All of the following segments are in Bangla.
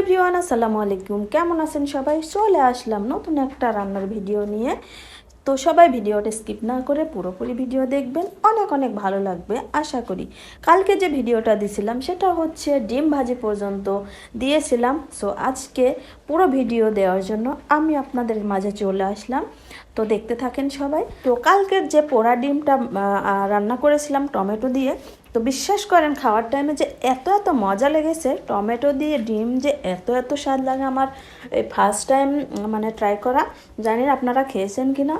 এভরিওয়ান, আসসালামু আলাইকুম। কেমন আছেন সবাই? চলে আসলাম নতুন একটা রান্নার ভিডিও নিয়ে। তো সবাই ভিডিওটা স্কিপ না করে পুরোপুরি ভিডিও দেখবেন। অনেক অনেক ভালো লাগবে, আশা করি। কালকে যে ভিডিওটা দিছিলাম, সেটা হচ্ছে ডিম ভাজি পর্যন্ত দিয়েছিলাম। সো আজকে পুরো ভিডিও দেওয়ার জন্য আমি আপনাদের মাঝে চলে আসলাম। তো দেখতে থাকেন সবাই। তো কালকের যে পোড়া ডিমটা রান্না করেছিলাম টমেটো দিয়ে তো বিশ্বাস করেন, খাওয়ার টাইমে যে এত এত মজা লেগেছে, টমেটো দিয়ে ডিম যে এত এত স্বাদ লাগে আমার, এই ফার্স্ট টাইম মানে ট্রাই করা, জানি আপনারা খেয়েছেন কি না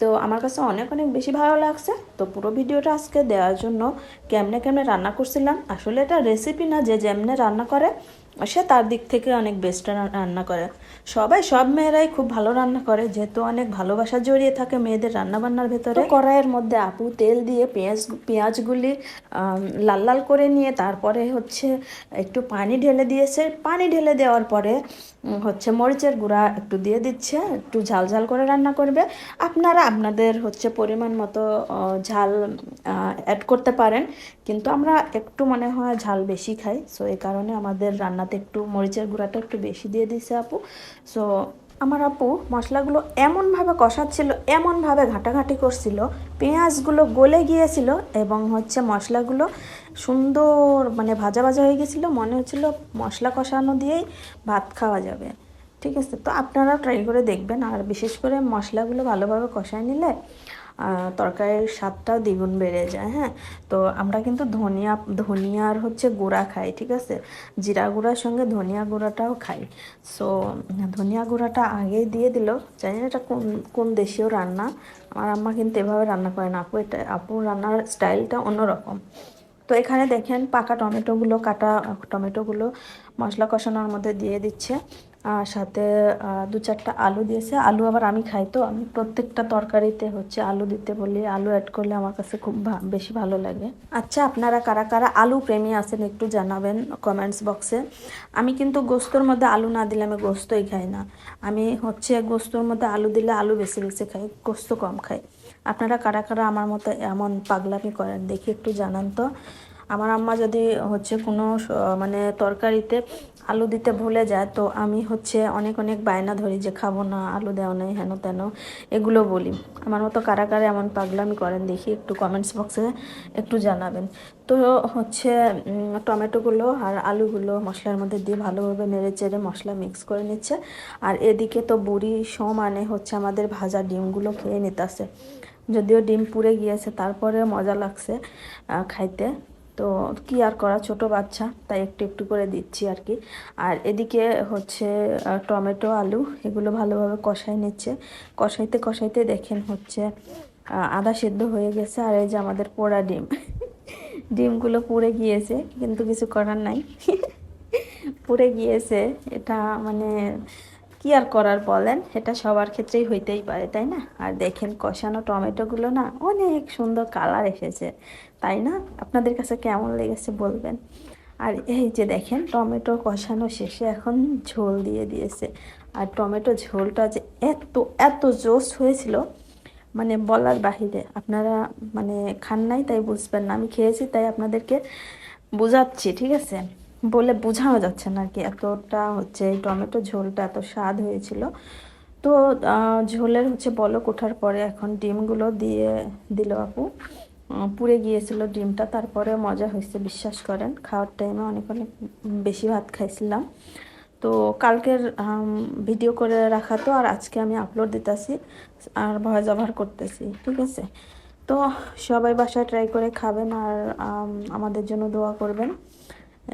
তো আমার কাছে অনেক অনেক বেশি ভালো লাগছে। তো পুরো ভিডিওটা আজকে দেওয়ার জন্য কেমনে কেমনে রান্না করছিলাম, আসলে এটা রেসিপি না যে যেমনে রান্না করে সে তার দিক থেকে অনেক বেস্ট রান্না করে। সবাই, সব মেয়েরাই খুব ভালো রান্না করে, যেহেতু অনেক ভালোবাসা জড়িয়ে থাকে মেয়েদের রান্না বান্নার ভেতরে কড়াইয়ের মধ্যে আপু তেল দিয়ে পেঁয়াজ, পেঁয়াজগুলি লাল লাল করে নিয়ে তারপরে হচ্ছে একটু পানি ঢেলে দিয়েছে। পানি ঢেলে দেওয়ার পরে হচ্ছে মরিচের গুঁড়া একটু দিয়ে দিচ্ছে, একটু ঝাল ঝাল করে রান্না করবে। আপনারা আপনাদের হচ্ছে পরিমাণ মতো ঝাল অ্যাড করতে পারেন। কিন্তু আমরা একটু মনে হয় ঝাল বেশি খাই সো এই কারণে আমাদের রান্নাতে একটু মরিচের গুঁড়াটা একটু বেশি দিয়ে দিছে আপু। সো আমার আপু মশলাগুলো এমনভাবে কষাচ্ছিল, এমনভাবে ঘাটাঘাটি করছিল, পেঁয়াজগুলো গলে গিয়েছিল এবং হচ্ছে মশলাগুলো সুন্দর মানে ভাজা ভাজা হয়ে গেছিল, মনে হচ্ছিল মশলা কষানো দিয়েই ভাত খাওয়া যাবে। ঠিক আছে, তো আপনারাও ট্রাই করে দেখবেন। আর বিশেষ করে মশলাগুলো ভালোভাবে কষায় নিলে তরকারির স্বাদটাও দ্বিগুণ বেড়ে যায় হ্যাঁ? তো আমরা কিন্তু ধনিয়া, ধনিয়ার হচ্ছে গুঁড়া খাই, ঠিক আছে? জিরা গুঁড়ার সঙ্গে ধনিয়া গুঁড়াটাও খাই। সো ধনিয়া গুঁড়াটা আগেই দিয়ে দিল। জানি না এটা কোন কোন দেশীয় রান্না। আমার আম্মা কিন্তু এভাবে রান্না করে না। আপু এটা আপুর রান্নার স্টাইলটা অন্যরকম। তো এখানে দেখেন পাকা টমেটোগুলো, কাটা টমেটোগুলো মশলা কষানোর মধ্যে দিয়ে দিচ্ছে। আর সাথে দু চারটা আলু দিয়েছে। আলু আবার আমি খাই তো। আমি প্রত্যেকটা তরকারিতে হচ্ছে আলু দিতে বলি। আলু অ্যাড করলে আমার কাছে খুব বেশি ভালো লাগে। আচ্ছা আপনারা কারা কারা আলু প্রেমী আছেন একটু জানাবেন কমেন্টস বক্সে আমি কিন্তু গোস্তর মধ্যে আলু না দিলে আমি গোস্তই খাই না। আমি হচ্ছে গোস্তর মধ্যে আলু দিলে আলু বেশি বেশি খাই, গোস্ত কম খাই। আপনারা কারা কারা আমার মতো এমন পাগলামি করেন, দেখি একটু জানান তো। আমার আম্মা যদি হচ্ছে কোনো মানে তরকারিতে আলু দিতে ভুলে যায়, তো আমি হচ্ছে অনেক অনেক বায়না ধরি যে খাব না, আলু দেওয়া নেই, হেন তেন, এগুলো বলি। আমার মতো কারা কারা এমন পাগলামি করেন দেখি, একটু কমেন্টস বক্সে একটু জানাবেন। তো হচ্ছে টমেটোগুলো আর আলুগুলো মশলার মধ্যে দিয়ে ভালোভাবে নেড়ে চেড়ে মশলা মিক্স করে নিচ্ছে। আর এদিকে তো বুড়ি সমানে হচ্ছে আমাদের ভাজা ডিমগুলো খেয়ে নিতেছে। যদিও ডিম পুড়ে গিয়েছে তারপরে মজা লাগছে খাইতে। তো কি আর করা? ছোট বাচ্চা, তাই একটু একটু করে দিচ্ছি আর কি। আর এদিকে হচ্ছে টমেটো, আলু, এগুলো ভালোভাবে কষাই নিচ্ছে। কষাইতে কষাইতে দেখেন হচ্ছে আদা সেদ্ধ হয়ে গেছে আর এই যে আমাদের পোড়া ডিম। ডিমগুলো পুড়ে গিয়েছে, কিন্তু কিছু করার নাই। পুড়ে গিয়েছে, এটা মানে কি আর করার বলেন? এটা সবার ক্ষেত্রেই হইতেই পারে, তাই না? আর দেখেন কষানো টমেটোগুলো না অনেক সুন্দর কালার এসেছে, তাই না? আপনাদের কাছে কেমন লেগেছে বলবেন? আর এই যে দেখেন টমেটো কষানো শেষে এখন ঝোল দিয়ে দিয়েছে। আর টমেটো ঝোলটা যে এত এত জোস হয়েছিল মানে বলার বাহিরে, আপনারা মানে খান নাই তাই বুঝবেন না। আমি খেয়েছি তাই আপনাদেরকে বোঝাচ্ছি, ঠিক আছে? বলে বোঝানো যাচ্ছে না আর কি এতটা হচ্ছে এই টমেটো ঝোলটা এত স্বাদ হয়েছিল। তো ঝোলের হচ্ছে বলক ওঠার পরে এখন ডিমগুলো দিয়ে দিল আপু। পুড়ে গিয়েছিল ডিমটা, তারপরে মজা হয়েছে, বিশ্বাস করেন। খাওয়ার টাইমে অনেক অনেক বেশি ভাত খাইছিলাম। তো কালকের ভিডিও করে রাখা তো, আর আজকে আমি আপলোড দিতেছি, আর ভয়েস ওভার করতেছি, ঠিক আছে? তো সবাই বাসায় ট্রাই করে খাবেন, আর আমাদের জন্য দোয়া করবেন।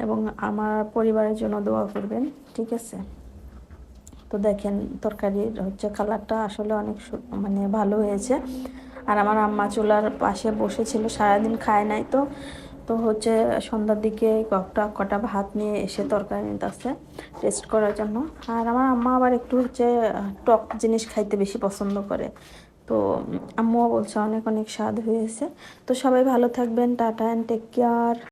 এবং আমার পরিবারের জন্য দোয়া করবেন, ঠিক আছে? তো দেখেন তরকারির হচ্ছে কালারটা আসলে অনেক মানে ভালো হয়েছে। আর আমার আম্মা চুলার পাশে বসেছিল, সারাদিন খায় নাই তো। তো হচ্ছে সন্ধ্যার দিকে কটা কটা ভাত নিয়ে এসে তরকারি নিতেছে টেস্ট করার জন্য। আর আমার আম্মা আবার একটু হচ্ছে টক জিনিস খাইতে বেশি পছন্দ করে। তো আম্মুও বলছে, অনেক অনেক স্বাদ হয়েছে। তো সবাই ভালো থাকবেন, টাটা অ্যান্ড টেক কেয়ার